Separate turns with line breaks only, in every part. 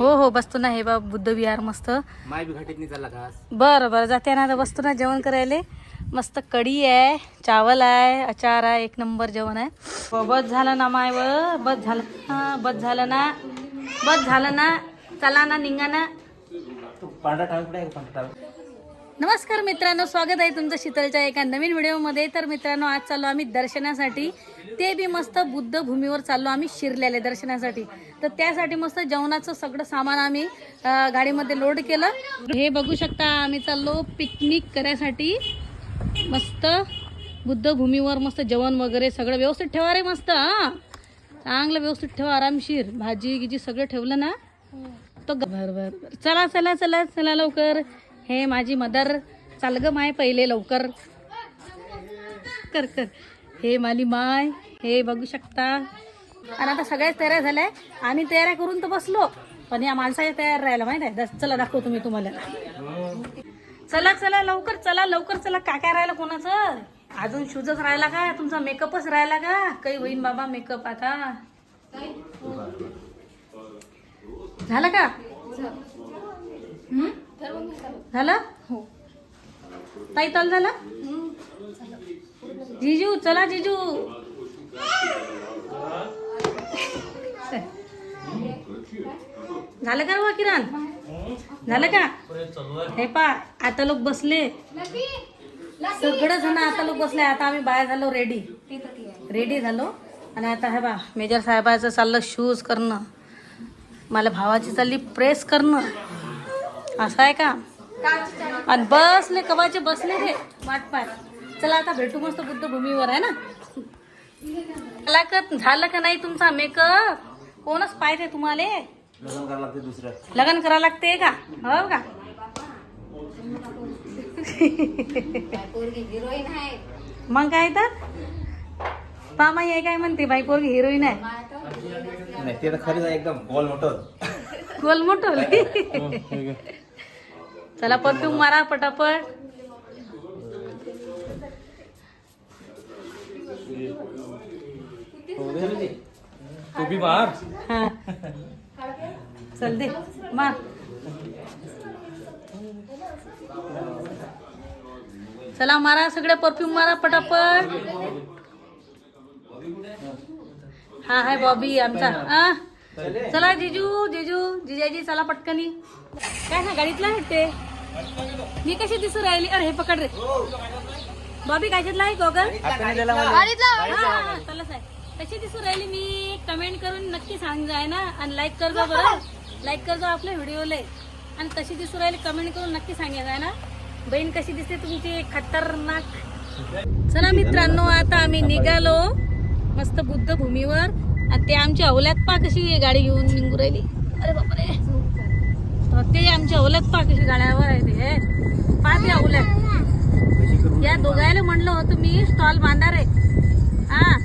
हो हो बसतो ना हे बा बुद्ध विहार मस्त.
माय बी घाटीत नाही चालला घास
बरं बरं जाते ना बसतो ना जेवण करायला. मस्त कढी आहे चावल आहे अचार आहे एक नंबर जेवण आहे. हो, बस झालं ना माय व बस झालं. हा बस झालं ना बस झालं ना चला ना निघा ना. नमस्कार मित्रांनो स्वागत आहे तुमचं शीतलच्या एका नवीन व्हिडिओमध्ये. तर मित्रांनो आज चाललो आम्ही दर्शनासाठी. ते बी मस्त बुद्ध भूमीवर चाललो आम्ही शिरलेले दर्शनासाठी. तर त्यासाठी मस्त जेवणाचं सगळं सामान आम्ही गाडीमध्ये लोड केलं. हे बघू शकता आम्ही चाललो पिकनिक करायसाठी. मस्त बुद्ध भूमीवर मस्त जेवण वगैरे सगळं व्यवस्थित ठेवा रे मस्त हा. चांगलं व्यवस्थित ठेवा आरामशीर. भाजी गिजी सगळं ठेवलं ना? तो ग- बर बर बर. चला चला चला चला लवकर. हे माझी मदर चाल ग माय पहिले लवकर. कर कर. हे माली माय हे बघू शकता. आणि आता सगळ्याच तयाऱ्या झाल्या. आम्ही तयाऱ्या करून तर बसलो पण या माणसाच्या तयार राहिला माहीत आहे. चला दाखवतो मी तुम्हाला. चला चला लवकर चला लवकर चला. काय काय राहिलं कोणाचं? अजून शूजच राहिला का? तुमचा मेकअपच राहिला का? काही होईन बाबा मेकअप आता. झालं का? झालं? हो ताई तल झालं? जिजू चला जिजू. झालं का रे किरण? झालं का? हे पा आता लोक बसले. सगळं जण आता लोक बसले. आता आम्ही बाहेर झालो रेडी रेडी झालो. आणि आता हे बा मेजर साहेबाचं चाललं शूज करणं. मला भावाची चालली प्रेस करणं. असं आहे का? आणि बसले कवाचे बसले रे वाट पाय चला आता भेटू मस्त बुद्ध भूमीवर आहे ना? झाला का झालं का नाही तुमचा मेकअप कोणच पाहिजे तुम्हाला?
लग्न करावं लागते दुसरं
लग्न करावं लागते का? हो का? मग काय तर? पामा हे काय म्हणते? बाई पोरगी हिरोईन आहे.
नाही ते तर खरीच आहे एकदम गोल मोठं.
गोल मोठं. चला परफ्यूम मारा पटापट.
तू बी मार.
हा. चल दे मार. चला मारा सगळे परफ्यूम मारा पटापट. हा हाय बॉबी आमचा. आ चला जिजू जिजू जिजाजी चला पटकनी काय ना गाडीतला वाटते मी कशी दिसू राहिली? अरे हे पकड रे. बॉबी कायच्यातला आहे गोगल? चला साहेब कशी दिसू राहिली मी? कमेंट करून नक्की सांग जाय ना? आणि लाईक कर जा बरं. लाईक कर जा आपल्या व्हिडिओला आणि कशी दिसू राहिली कमेंट करून नक्की सांगायचं आहे ना? बहीण कशी दिसते तुमची? खतरनाक. चला मित्रांनो आता आम्ही निघालो मस्त बुद्ध भूमीवर आणि ते आमच्या अवल्यात पा कशी गाडी घेऊन निघू राहिली. अरे बापरे. ते आमच्या अवल्यात पा कशी गाड्यावर आहे ते. पा ते अवल्यात या दोघायला म्हणलं होतं मी स्टॉल बांधणार आहे. हा.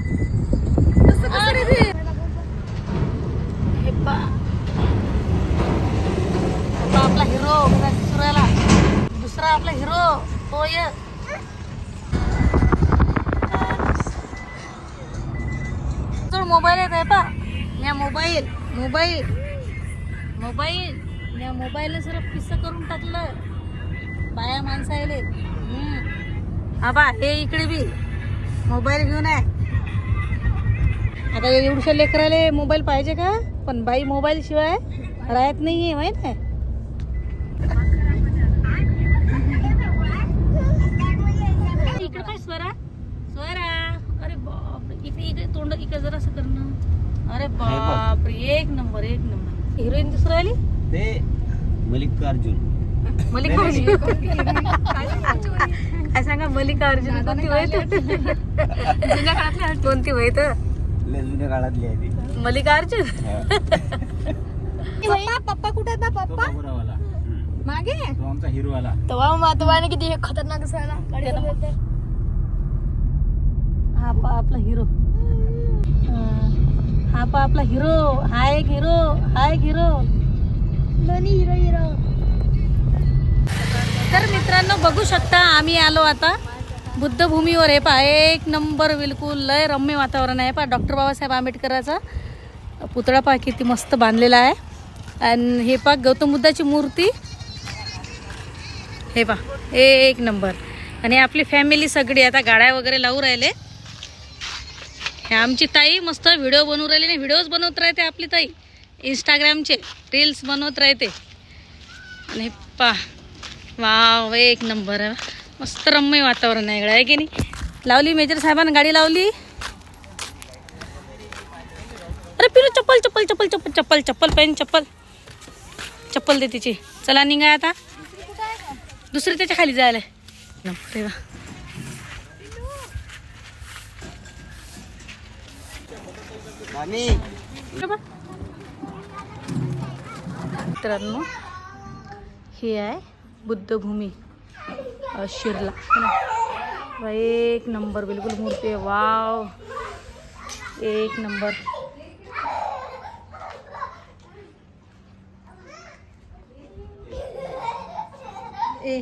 आपला हिरो दुसऱ्याला. दुसरा आपला हिरो तो ये. मोबाईल येत आहे पा. या मोबाईल मोबाईल मोबाईल या मोबाईल सर पिस्स करून टाकलं. बाया माणसायले. हम्म. हा बा हे इकडे बी. मोबाईल घेऊन आहे आता एवढ्या लेकराले मोबाईल पाहिजे का? पण बाई मोबाईल शिवाय राहत नाहीये माहीत आहे? इकडे काय स्वरा. स्वरा. अरे बाप इकडे इकडे तोंड इकडे जरा असं करणं अरे बाप एक नंबर एक नंबर. हिरोईन दुसरं आली?
ते मल्लिकार्जुन.
मल्लिकार्जुन. काय सांगा मल्लिकार्जुन कोणती वय? जुन्या काळातली कोणती वय तर?
लय जुन्या काळातली आहे ती
मल्लिकार्जुन?
पप्पा पप्पा कुठे आहेत ना पप्पा?
हम्म.
मागे?
तो आमचा हिरो आला
तेव्हा मातवाने किती हे खतरनाक
हा पा आपला हिरो. हा पा आपला हिरो. हा एक हिरो. हा एक हिरो.
दोन्ही हिरो हिरो.
तर मित्रांनो बघू शकता आम्ही आलो आता बुद्धभूमीवर. हे पहा एक नंबर बिलकुल लय रम्य वातावरण आहे. पहा डॉक्टर बाबासाहेब आंबेडकराचा पुतळा पहा किती मस्त बांधलेला आहे. आणि हे पहा गौतम बुद्धाची मूर्ती. हे पहा एक नंबर. आणि आपली फॅमिली सगळी आता गाड्या वगैरे लावू राहिले. हे आमची ताई मस्त व्हिडिओ बनवू राहिली नाही व्हिडिओज बनवत राहते आपली ताई. इंस्टाग्रामचे रील्स बनवत राहते. आणि पा वाव एक नंबर. मस्त रम्य वातावरण आहे इकडे आहे की नाही? लावली मेजर साहेबांना गाडी लावली. अरे पिरू चप्पल चप्पल चप्पल चप्पल चप्पल चप्पल पेन चप्पल. चप्पल दे तिची. चला निघा आता. दुसरी त्याच्याखाली जायला. अरे वा. मित्रांनो हे आहे बुद्धभूमी शिरला ना? एक नंबर बिलकुल मूर्ती आहे. वाव! एक नंबर. ए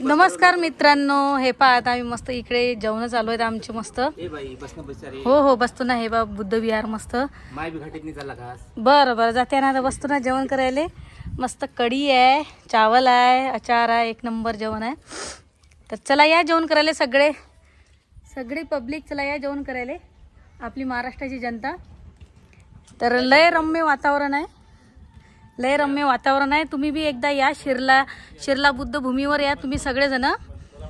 नमस्कार मित्रांनो हे पहा आता आम्ही मस्त इकडे जेवण चालू आहेत आमचे मस्त. हो हो बसतो ना हे बा बुद्ध विहार मस्त. बरं बरं जाते ना आता बसतो ना जेवण करायला. मस्त कढी आहे चावल आहे अचार आहे एक नंबर जेवण आहे. तर चला या जेवण करायला सगळे. सगळी पब्लिक चला या जेवण करायला. आपली महाराष्ट्राची जनता. तर लय रम्य वातावरण आहे. लय रम्य वातावरण आहे. तुम्ही बी एकदा या शिरला शिरला बुद्ध भूमीवर या. तुम्ही सगळेजण